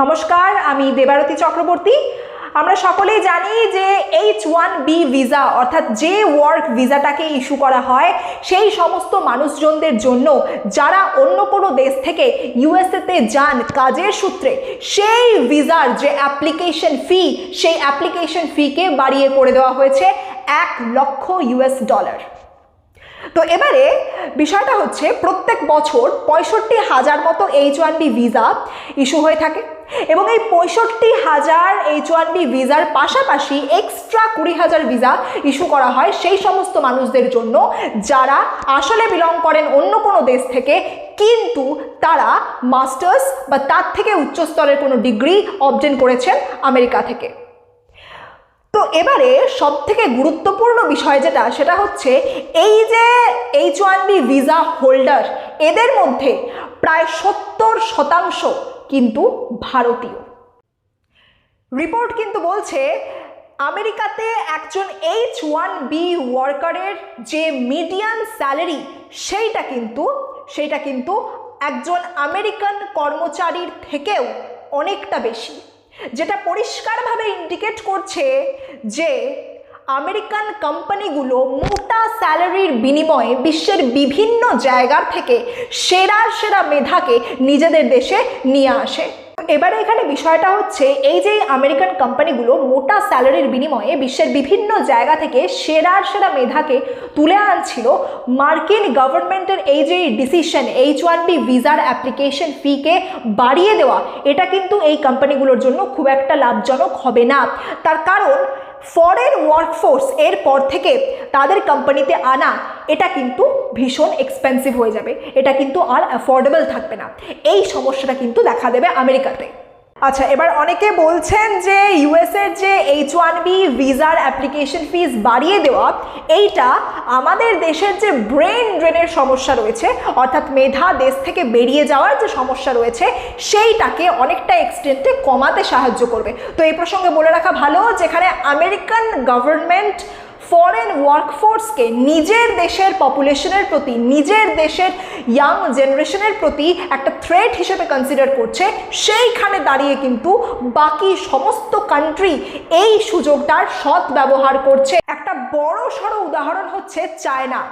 নমস্কার, আমি দেবারতী চক্রবর্তী। আমরা সকলেই জানি যে এইচ ওয়ান বি ভিসা, অর্থাৎ যে ওয়ার্ক ভিসাটাকে ইস্যু করা হয়, সেই সমস্ত মানুষজনদের জন্য যারা অন্য কোনো দেশ থেকে ইউএসএতে যান কাজের সূত্রে, সেই ভিসার যে অ্যাপ্লিকেশন ফি, সেই অ্যাপ্লিকেশন ফিকে বাড়িয়ে করে দেওয়া হয়েছে এক লক্ষ ইউএস ডলার। তো এবারে বিষয়টা হচ্ছে, প্রত্যেক বছর পঁয়ষট্টি হাজার মতো H one B visa issue হয়ে থাকে। এবং এই পঁয়ষট্টি হাজার এইচ ওয়ান বি ভিসার পাশাপাশি এক্সট্রা কুড়ি হাজার ভিসা ইস্যু করা হয় সেই সমস্ত মানুষদের জন্য, যারা আসলে বিলং করেন অন্য কোনো দেশ থেকে, কিন্তু তারা মাস্টার্স বা তার থেকে উচ্চস্তরের কোনো ডিগ্রি অবটেন করেছেন আমেরিকা থেকে। তো এবারে সব থেকে গুরুত্বপূর্ণ বিষয় যেটা, সেটা হচ্ছে এই যে H one B visa holder, এদের মধ্যে প্রায় সত্তর শতাংশ কিন্তু ভারতীয়। রিপোর্ট কিন্তু বলছে, আমেরিকাতে একজন এইচ ওয়ান বি ওয়ার্কারের যে মিডিয়ান স্যালারি সেইটা কিন্তু সেইটা কিন্তু একজন আমেরিকান কর্মচারীর থেকেও অনেকটা বেশি। যেটা পরিষ্কারভাবে ইন্ডিকেট করছে যে আমেরিকান কোম্পানিগুলো মোটা স্যালারির বিনিময়ে বিশ্বের বিভিন্ন জায়গার থেকে সেরা সেরা মেধাকে নিজেদের দেশে নিয়ে আসে। এবারে এখানে বিষয়টা হচ্ছে, এই যে আমেরিকান কোম্পানিগুলো মোটা স্যালারির বিনিময়ে বিশ্বের বিভিন্ন জায়গা থেকে সেরার সেরা মেধাকে তুলে আনছিল, মার্কিন গভর্নমেন্টের এই যে ডিসিশন এইচ ওয়ান বি ভিসার অ্যাপ্লিকেশন ফিকে বাড়িয়ে দেওয়া, এটা কিন্তু এই কোম্পানিগুলোর জন্য খুব একটা লাভজনক হবে না। তার কারণ ফরেন ওয়ার্কফোর্স এর পর থেকে তাদের কোম্পানিতে আনা, এটা কিন্তু ভীষণ এক্সপেন্সিভ হয়ে যাবে। এটা কিন্তু আর অ্যাফোর্ডেবল থাকবে না। এই সমস্যাটা কিন্তু দেখা দেবে আমেরিকাতে। আচ্ছা এবার অনেকে বলছেন যে ইউএসের যে এইচ ওয়ান বি ভিসার অ্যাপ্লিকেশন ফিস বাড়িয়ে দেওয়া, এইটা আমাদের দেশের যে ব্রেন ড্রেনের সমস্যা রয়েছে, অর্থাৎ মেধা দেশ থেকে বেরিয়ে যাওয়ার যে সমস্যা রয়েছে, সেইটাকে অনেকটা এক্সটেন্টে কমাতে সাহায্য করবে। তো এই প্রসঙ্গে বলে রাখা ভালো, যেখানে আমেরিকান গভর্নমেন্ট ফরেন ওয়ার্কফোর্সকে নিজের দেশের পপুলেশনের প্রতি, নিজের দেশের ইয়াং জেনারেশনের প্রতি একটা থ্রেট হিসেবে কনসিডার করছে, সেইখানে দাঁড়িয়ে কিন্তু বাকি সমস্ত কান্ট্রি এই সুযোগটার সৎ ব্যবহার করছে। একটা বড় সড়ো উদাহরণ হচ্ছে চায়না।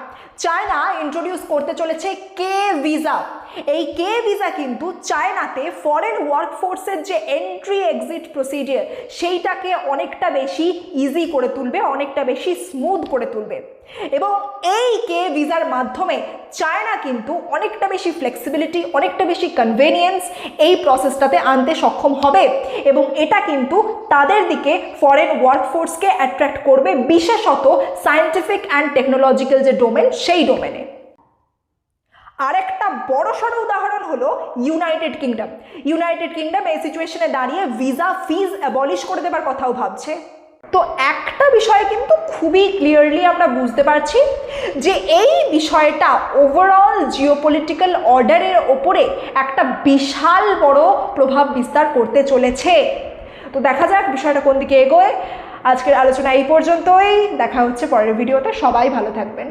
চায়না ইন্ট্রোডিউস করতে চলেছে কে ভিসা এই কে ভিসা কিন্তু চায়নাতে ফরেন ওয়ার্কফোর্সের যে এন্ট্রি এক্সিট প্রসিডিয়ার সেইটাকে অনেকটা বেশি ইজি করে তুলবে, অনেকটা বেশি স্মুথ করে তুলবে। এবং এই কে ভিসার মাধ্যমে চায়না কিন্তু অনেকটা বেশি ফ্লেক্সিবিলিটি অনেকটা বেশি কনভেনিয়েন্স এই প্রসেসটাতে আনতে সক্ষম হবে এবং এটা কিন্তু তাদের দিকে ফরেন ওয়ার্কফোর্সকে অ্যাট্রাক্ট করবে, বিশেষত সায়েন্টিফিক অ্যান্ড টেকনোলজিক্যাল যে ডোমেন সেই ডোমেনে আরেকটা বড় সড়ো উদাহরণ হলো ইউনাইটেড কিংডম ইউনাইটেড কিংডম এই সিচুয়েশনে দাঁড়িয়ে ভিসা ফিজ অ্যাবলিশ করে দেবার কথাও ভাবছে। তো একটা বিষয় কিন্তু খুবই ক্লিয়ারলি আমরা বুঝতে পারছি যে এই বিষয়টা ওভারঅল জিওপলিটিক্যাল অর্ডারের ওপরে একটা বিশাল বড় প্রভাব বিস্তার করতে চলেছে। তো দেখা যাক বিষয়টা কোন দিকে এগোয়। আজকের আলোচনা এই পর্যন্তই। দেখা হচ্ছে পরের ভিডিওতে সবাই ভালো থাকবেন।